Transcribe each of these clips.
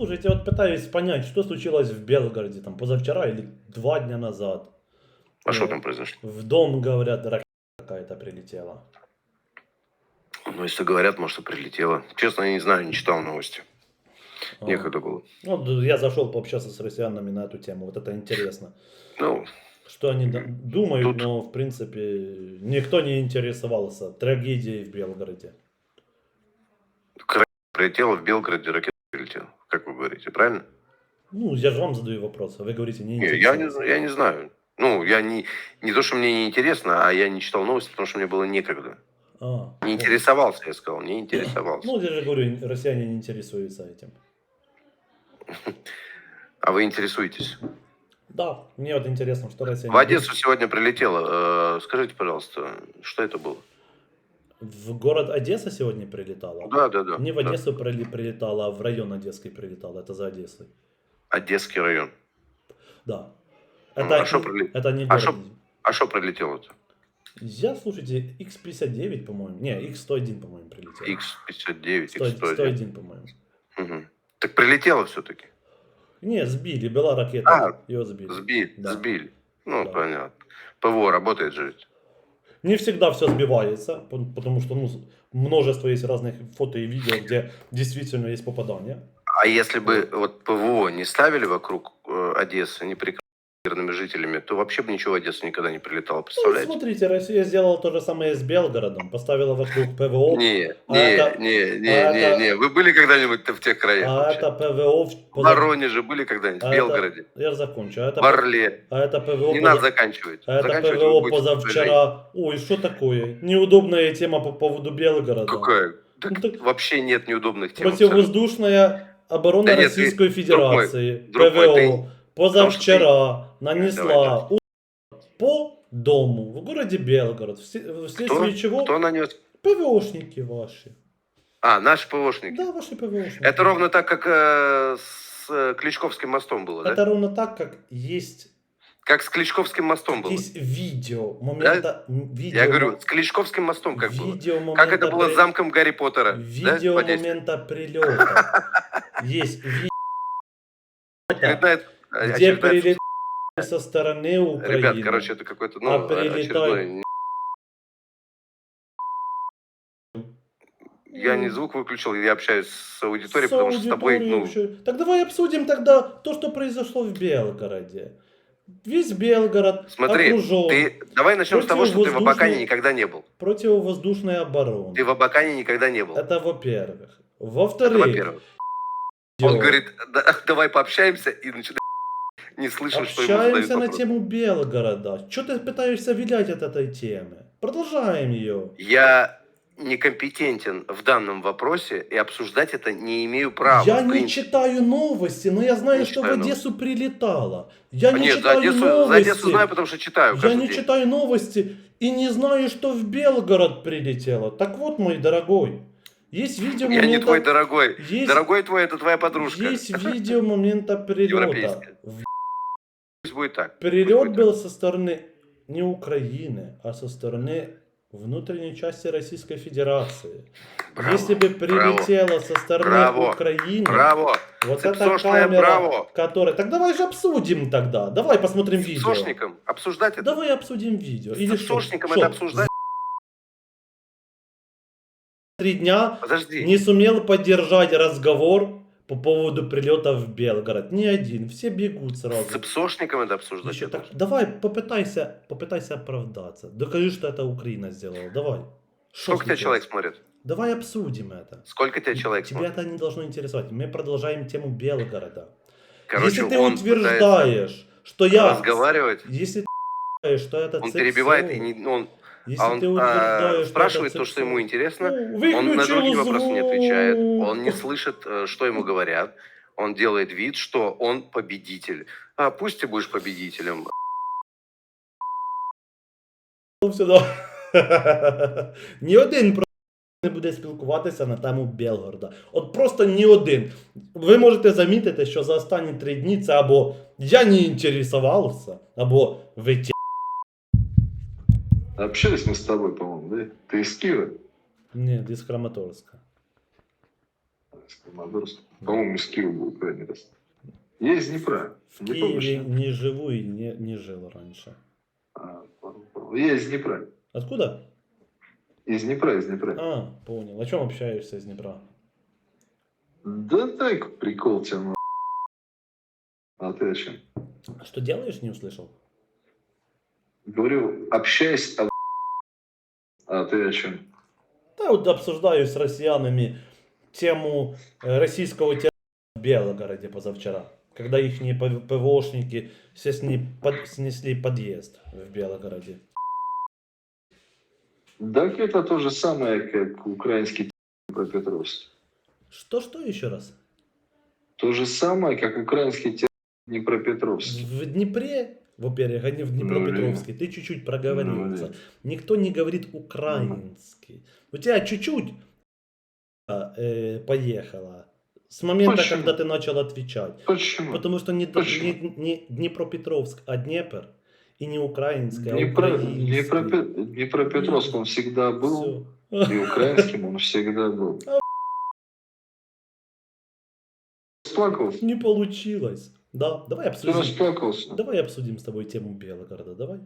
Слушайте, вот пытаюсь понять, что случилось в Белгороде там позавчера или два дня назад. А что Э, там произошло? В дом, говорят, ракета какая-то прилетела. Ну, если говорят, может, и прилетело. Честно, я не знаю, не читал новости. А. Некогда было. Вот я зашел пообщаться с россиянами на эту тему. Вот это интересно. Ну, Что они думают, Тут- но в принципе никто не интересовался трагедией в Белгороде. прилетело в Белгороде, ракета прилетела. Как вы говорите, правильно? Ну, я же вам задаю вопрос, а вы говорите, не Не, я, не, интересуется. я не знаю. Ну, я не, не то, что мне не интересно, а я не читал новости, потому что мне было некогда. А, Не вот. интересовался, я сказал, не интересовался. Ну, я же говорю, россияне не интересуются этим. А вы интересуетесь? Да, мне вот интересно, что россияне... В Одессу сегодня прилетело. Э, Скажите, пожалуйста, что это было? В город Одесса сегодня прилетала? Да, да, да. Не в да. Одессу прили- прилетала, а в район Одесский прилетала. Это за Одессой. Одесский район. Да. Ну, Это, а шо прили- это не а шо- А что прилетело-то? Я, слушайте, X59, по-моему. Не, X101, по-моему, прилетел. X59, 100 X101. 101, по-моему. Мгм. Так прилетело все-таки. Не, сбили, была ракета, А, ее сбили. Сбили, Да. сбили. Ну, Да. понятно. ПВО работает же ведь. Не всегда все сбивается, по- потому что ну, множество есть разных фото и видео, где действительно есть попадания. А если бы вот ПВО не ставили вокруг э, Одессы, не прикрыли мирными жителями, то вообще бы ничего в Одессу никогда не прилетало, Ну, представляете? смотрите, Россия сделала то же самое с Белгородом, поставила вокруг ПВО, Не, А не, это- не, не, а не, это- не. Вы были когда-нибудь в тех краях? а вообще? это ПВО... в- Воронеже были когда-нибудь? а В это- Белгороде? Я закончу. А это, В Орле? а это ПВО... Не надо заканчивать. А это Заканчивать ПВО позавчера. Ой, что такое? Неудобная тема по поводу Белгорода. Какая? Так Ну, так- вообще нет неудобных тем. абсолютно. Противовоздушная оборона Да нет, Российской ты- Федерации, друг мой, ПВО, ты- позавчера нанесла удар по дому в городе Белгород, всле- вследствие чего Кто нанес? ПВОшники ваши. А, наши ПВОшники. Да, ваши ПВОшники. Это ровно так, как э, с э, Кличковским мостом было, да? Это ровно так, как есть, Как с Кличковским мостом было. есть видео момента... м, видео, Я говорю, с Кличковским мостом как было. видео момента Как это было при- с замком Гарри Поттера. да, Видео Одессе? момента прилета. Есть видео, где прилетели со стороны Украины. Ребят, короче, это какой-то, ну, А прилетает- очередной... Я не звук выключил, я общаюсь с аудиторией, С потому что с тобой, аудиторией ну, вообще. Так давай обсудим тогда то, что произошло в Белгороде. Весь Белгород смотри, окружен ты, давай начнем с того, что ты в Абакане Противовоздушный- никогда не был. противовоздушной обороны. Ты в Абакане никогда не был. Это во-первых. Это Во-вторых, во-первых. Он говорит, «Да, давай пообщаемся, и начинает не слышим, что ему задают общаемся на вопрос. тему Белгорода. Что ты пытаешься вилять от этой темы? Продолжаем ее. Я некомпетентен в данном вопросе и обсуждать это не имею права. я в не принципе. читаю новости, но я знаю, Не что в читаю Одессу прилетало. Я не Нет, за читаю Одессу, за новости. Одессу знаю, потому что читаю Я каждый не день. читаю новости и не знаю, что в Белгород прилетело. Так вот, мой дорогой, есть видео Я не момента... твой дорогой. есть, Дорогой твой, это твоя подружка. есть видео момента прилета. Европейская. Будет так. Прилет будет был со стороны не Украины, а со стороны внутренней части Российской Федерации. Браво, Если бы браво, прилетело со стороны Браво, Украины, Браво! вот эта камера, браво! которая... Так давай же обсудим тогда. Давай посмотрим видео. сошником обсуждать это. Давай обсудим видео. Или сошником это обсуждать. Три дня Подожди. не сумел поддержать разговор по поводу прилета в Белгород. Ни один. Все бегут С сразу. цепсошником это обсуждать. Еще так, давай попытайся, попытайся оправдаться. Докажи, что это Украина сделала. Давай. Что Сколько тебя человек смотрит? Давай обсудим это. Сколько тебя человек Тебя смотрит? это не должно интересовать. Мы продолжаем тему Белгорода. Короче, если ты утверждаешь, что я... разговаривать, Если ты что это он перебивает и не, он, если а он ты а, утверждаешь, спрашивает что то, это что ему цепь интересно. СОУ, Он на выключил другие вопросы не отвечает. звук. Он не слышит, э, что ему говорят. Он делает вид, что он победитель. А пусть ты будешь победителем. Ну, все, да. Ні один про не буде спілкуватися на тему Белгорода. От просто ні один. Ви можете замітити, що за останні три дні це або я не інтересувався, або ви ті. Общались мы с тобой, по-моему, да? Ты из Киева? Ні, із Краматорська. Мордорск. По-моему, из Киева был крайний раз. Я из Днепра. В Не помнишь, Киеве нет? не живу и не, не жил раньше. А. Я из Днепра. Откуда? Из Днепра, из Днепра. А, понял. О чем общаешься из Днепра? Да так, прикол тебя. ну. А ты о чем? Что делаешь, не услышал? Говорю, общаясь. А ты о чем? Да, вот обсуждаю с россиянами тему э, российского террора в Белгороде позавчера. Когда их ПВОшники снесли, под, снесли подъезд в Белгороде. Так это то же самое, как украинский Днепропетровск. Что-что еще раз? То же самое, как украинский Днепропетровск. В Днепре, во-первых, а не в Днепропетровске, ты чуть-чуть проговорился. Ну, Никто не говорит украинский. У тебя чуть-чуть э, поехала. С момента, Почему? когда ты начал отвечать. Почему? Потому что не, Почему? не, не Днепропетровск, а Днепр. И не украинский, а Днепро- украинский. Днепропе- Днепропетровск он всегда был, Всё. и украинским он всегда был. Расплакался? Не получилось. Да, давай Ты обсудим. расплакался? Давай обсудим с тобой тему Белгорода, давай.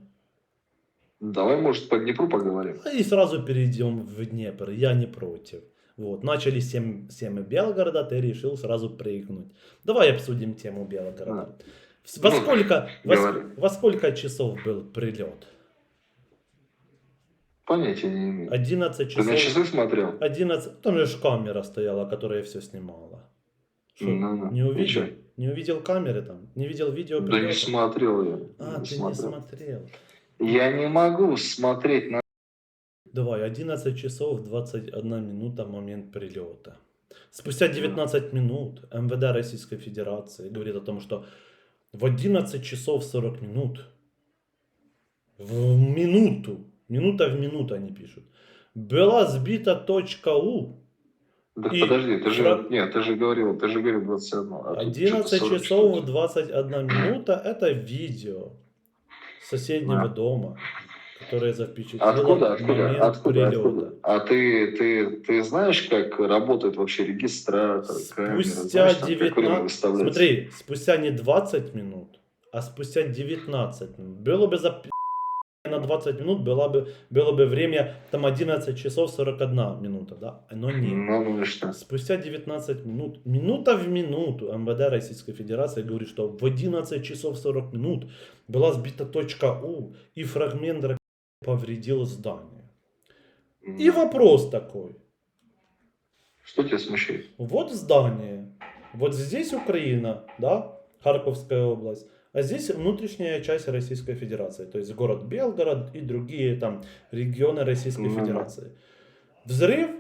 Давай, может, по Днепру поговорим. А И сразу перейдем в Днепр, я не против. Вот, начали с тем- темы Белгорода, ты решил сразу прыгнуть. Давай обсудим тему Белгорода. В- Во Ну, сколько, во, во сколько часов был прилет? Понятия не имею. 11 Ты на часов. часы смотрел? 11, там же камера стояла, которая все снимала. Что, Ну-ну. не увидел? Чё? Не увидел камеры там? Не видел видео Да не смотрел я. А, не ты не смотрел. смотрел. Я не могу смотреть на... Давай, 11 часов 21 минута момент прилета. Спустя 19 минут МВД Российской Федерации говорит о том, что в 11 часов 40 минут, в минуту, минута в минуту они пишут, была сбита точка У. Да И подожди, ты же... фра- Нет, ты же говорил, ты же говорил 21. а тут 11 что-то 40 часов что-то. 21 минута это видео соседнего А. дома, которое запечатлело Откуда, откуда, момент откуда, прилета. откуда? А ты, ты, ты знаешь, как работает вообще регистратор, камера? Спустя Знаешь, время 19... выставляется? Смотри, спустя не 20 минут, а спустя 19 минут. Было бы за на 20 минут было бы, было бы время там 11 часов 41 минута, да? Но нет. Ну, ну? Спустя 19 минут, минута в минуту МВД Российской Федерации говорит, что в 11 часов 40 минут была сбита точка У и фрагмент ракеты повредил здание. И вопрос такой. Что тебя смущает? Вот здание, вот здесь Украина, да, Харьковская область, а здесь внутренняя часть Российской Федерации, то есть город Белгород и другие там регионы Российской Мгм. Федерации. Взрыв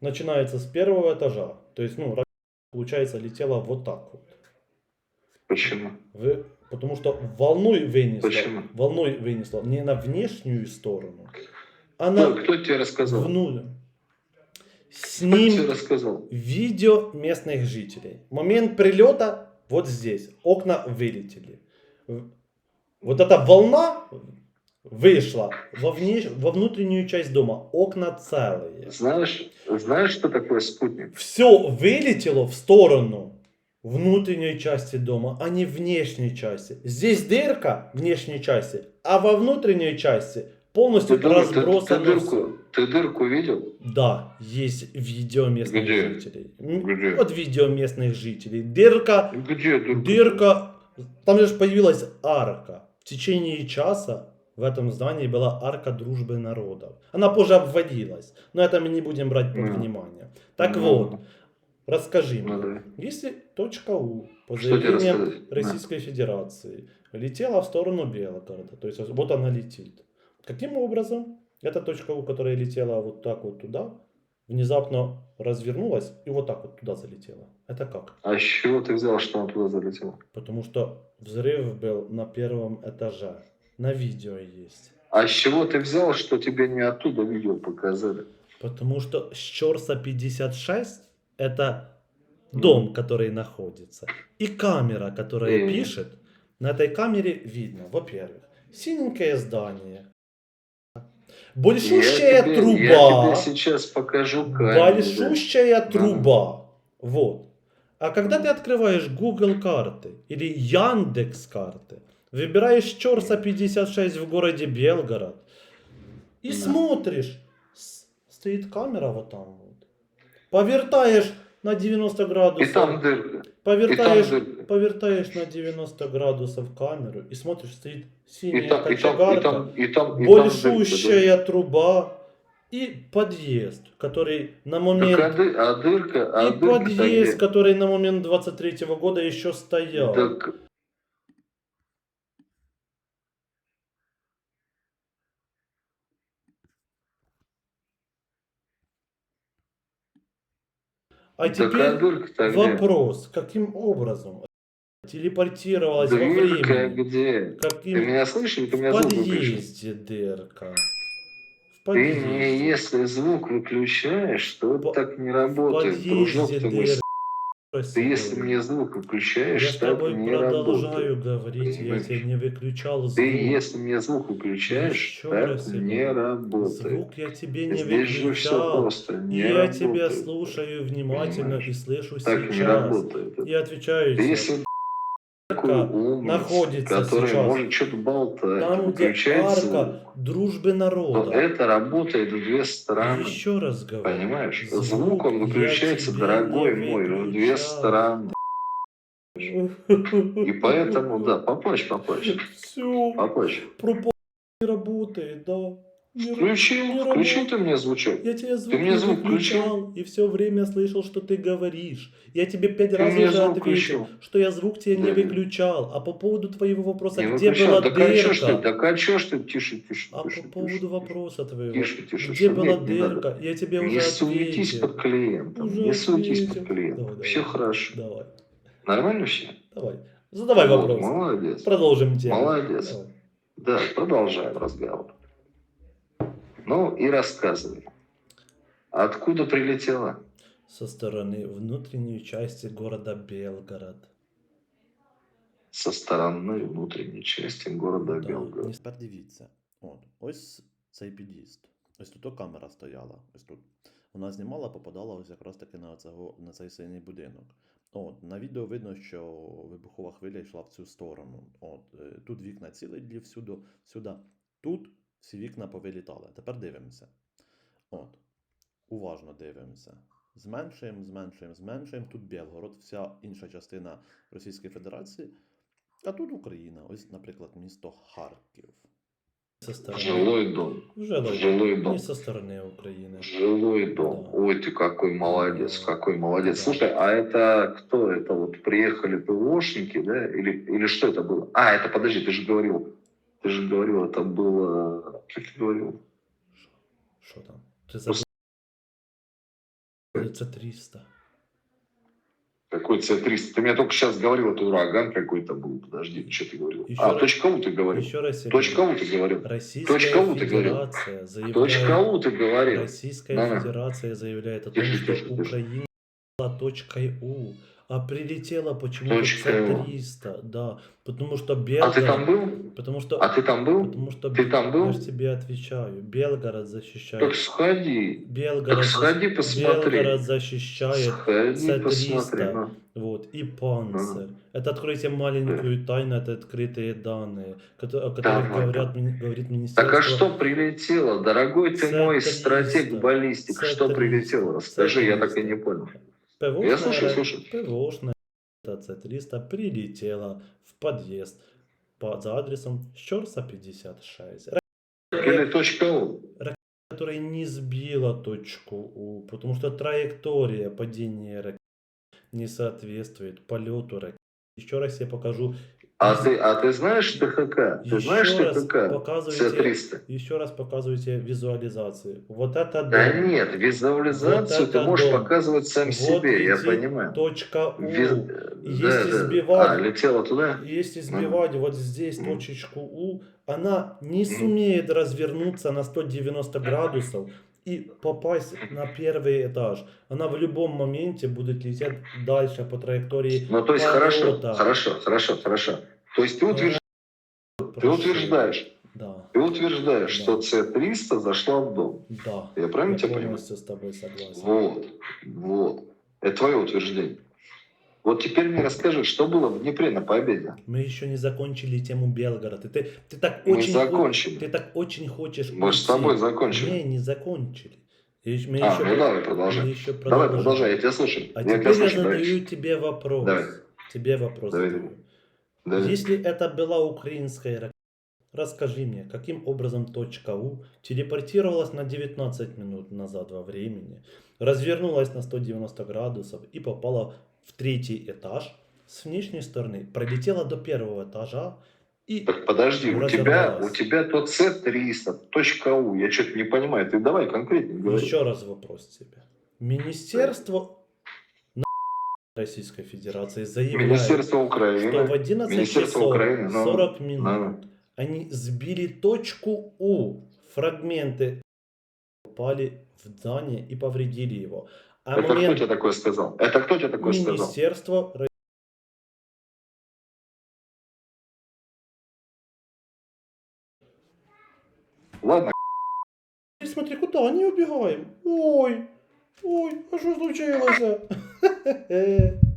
начинается с первого этажа, то есть, ну, получается, летела вот так вот. Почему? Вы- потому что волной вынесло, Почему? волной вынесло не на внешнюю сторону, а Кто, на кто тебе рассказал? Кто Сним... тебе рассказал? Видео местных жителей. Момент прилета вот здесь. Окна вылетели. Вот эта волна вышла во, вне- во внутреннюю часть дома. Окна целые. Знаешь, знаешь, что такое спутник? Все вылетело в сторону внутренней части дома, а не внешней части. Здесь дырка в внешней части, а во внутренней части полностью Ты, дыр- ты- ты разбросано дырку, ты дырку видел? Да, есть видео местных Где? жителей. Где? Вот видео местных жителей. Дырка, Где дырка? дырка. Там же появилась арка. В течение часа в этом здании была арка дружбы народов. Она позже обводилась, но это мы не будем брать под внимание. Так Ну. вот, расскажи Ну, мне, если точка У по заявлениям. Российской Федерации летела в сторону Белгорода, то есть вот она летит. Каким образом эта точка У, которая летела вот так вот туда, внезапно развернулась и вот так вот туда залетела? Это как? А с чего ты взял, что он туда залетел? Потому что взрыв был на первом этаже. На видео есть. А с чего ты взял, что тебе не оттуда видео показали? Потому что Щорса 56 это дом, который находится. И камера, которая пишет. На этой камере видно, во-первых, синенькое здание. Большущая я тебе, труба. Я тебе сейчас покажу камеру. Большущая труба. Вот. А когда ты открываешь Google карты или Яндекс карты, выбираешь Чорса 56 в городе Белгород и Да. смотришь, стоит камера вот там вот. Повертаешь на 90 И градусов. там дырка. И там Повертаешь, дырка. повертаешь на 90 градусов камеру и смотришь, стоит И синяя и там, и кочегарка, там, и там, и там дырка, большущая труба и подъезд, который на момент... Так, а, а дырка, а и дырка подъезд, который на момент 23 года еще стоял. Так, А так а теперь вопрос, каким образом телепортировалась во Дырка времени? где? Ты Каким меня слышишь ты в меня выключил? подъезде дырка? В Ты мне, подъезде. если звук выключаешь, то По- так не В работает. Подъезде ты мой. Дырка. Ты если мне звук выключаешь, Я с тобой не продолжаю работает. говорить, я Понимаешь? тебе не выключал звук. Ты если мне звук выключаешь, Еще так раз не работает. Звук я тебе не Здесь же все выключал. просто не Я работает. тебя слушаю внимательно Понимаешь? и слышу Так не сейчас. работает. И отвечаю Ты тебе. если умница, находится который сейчас. может что-то болтать, Там, где выключает арка звук, дружбы народа. это работает в две стороны. Еще раз говорю. Понимаешь? Звук, он я выключается, дорогой мой, в две стороны. И поэтому, да, поплачь, поплачь, Все, поплачь. пропал не работает, да. Не Включил, не включил ты мне звучок. Я тебе звук мне не звук выключал и все время слышал, что ты говоришь. Я тебе пять Ты раз мне уже ответил, включил. что я звук тебе не Да. выключал. А по поводу твоего вопроса, Не где выключал. была Так а чё ты, дырка? так а чё ты, тише, тише, А тише, по поводу тише, вопроса твоего, Тише, тише, где что? была Нет, не дырка? Я тебе Не уже суетись ответил. под клиентом, Уже не суетись под клиентом. Давай, Все давай. хорошо. Давай, Нормально все? давай. Задавай Вот, вопрос. молодец. Продолжим тему. Молодец. Давай. Да, продолжаем разговор. Ну и рассказывай. Откуда прилетела? Со стороны внутренней части города Белгород. Со стороны внутренней части города Да, Белгород. не тепер дивіться. От, ось цей під'їзд. Ось тут камера стояла. Ось тут. Вона знімала, попадала ось якраз таки на, цього, на цей синій будинок. От, на відео видно, що вибухова хвиля йшла в цю сторону. От, е, тут вікна цілі всюди, сюди. Тут всі вікна повилітали. Тепер дивимося. От. Уважно дивимося. Зменшуємо, зменшуємо, зменшуємо. Тут Білгород, вся інша частина Російської Федерації. А тут Україна. Ось, наприклад, місто Харків. Со стороны. Жилой дом. Жилой, Жилой дом. Не со стороны Украины. Жилой дом. Да. Ой, ты какой молодец, Да. какой молодец. Да. Слушай, а это кто? Это вот приехали ПВОшники, да? Или, или что это было? А, это, подожди, ты же говорил, ты же говорил, это было... Как ты говорил? Что там? Ты забыл? Это 300. Какой С-300? Ты мне только сейчас говорил, это ураган какой-то был. Подожди, что ты говорил? Еще а, раз- точка У ты говорил. Еще раз я Точка. У ты говорил. Российская Точка У ты говорил. Федерация заявляет... Точка У ты говорил. Российская. Федерация заявляет о том, Тише, что тише. Украина была точкой У, а прилетела почему-то Точкой У. С-300. Да, потому что А Белгород... ты там был? Потому что... А ты там был? Потому что Ты там был? Я же тебе отвечаю. Белгород защищает. Так сходи. Белгород, Так сходи, защ- посмотри. Белгород защищает. Сходи, С-300. посмотри. Вот, и панцирь. Это откройте маленькую тайну, это открытые данные, кото- о которых Давай. говорят, мини- говорит министерство. Так а что прилетело? Дорогой ты мой С-300. стратег баллистик, что С-300. прилетело? Расскажи, я так и не С-300. понял. ПВОшная Я слушаю, слушаю. ПВОшная С-300 прилетела в подъезд по, за адресом Щорса 56, Или точка У. которая не сбила точку У, потому что траектория падения ракеты не соответствует полету ракеты. Еще раз я покажу. А ты, а ты знаешь ТХК? Ты Еще знаешь раз ТХК? показывайте, С-300. еще раз показывайте визуализацию. Вот это Да дом. нет, визуализацию Вот ты можешь дом. показывать сам Вот себе, я понимаю. Точка У. Виз- Если да. сбивать- А, летела туда? Если сбивать вот здесь Мгм. точечку У, она не сумеет развернуться на 190 градусов и попасть на первый этаж. Она в любом моменте будет лететь дальше по траектории. Ну, то есть, хорошо, хорошо, хорошо, хорошо. То есть ты, утверждаешь, ты утверждаешь, Да, ты утверждаешь, Да. что С-300 зашла в дом. да. Я правильно Я тебя понимаю? с тобой согласен. Вот, вот. Это твое утверждение. Вот теперь мне расскажи, что было в Днепре на победе? Мы еще не закончили тему Белгорода. Ты, ты так Мы очень хо- закончили. ты так очень хочешь. Мы с тобой закончили. Не, не закончили. И Мы А, еще, ну давай, продолжай. мы еще Давай, продолжим. продолжай, я тебя слушаю. А я теперь я слушаю, задаю давай. тебе вопрос. Давай. Тебе вопрос Давай. Давай. Если это была украинская ракета, расскажи мне, каким образом точка У телепортировалась на 19 минут назад во времени, развернулась на 190 градусов и попала в третий этаж с внешней стороны, пролетела до первого этажа и... Так подожди, у тебя, у тебя то С300, точка У, я что-то не понимаю. Ты давай конкретнее говори. Еще раз вопрос тебе. Министерство Российской Федерации заявляет, Министерство что в Украины. 11 Министерство часов Украины, ну, 40 минут ну. они сбили точку У. Фрагменты попали в здание и повредили его. А Это кто момент тебе такое сказал? Это кто тебе такое сказал? Министерство Ро- Ладно, Смотри, куда они убегаем? Ой, ой, а что случилось?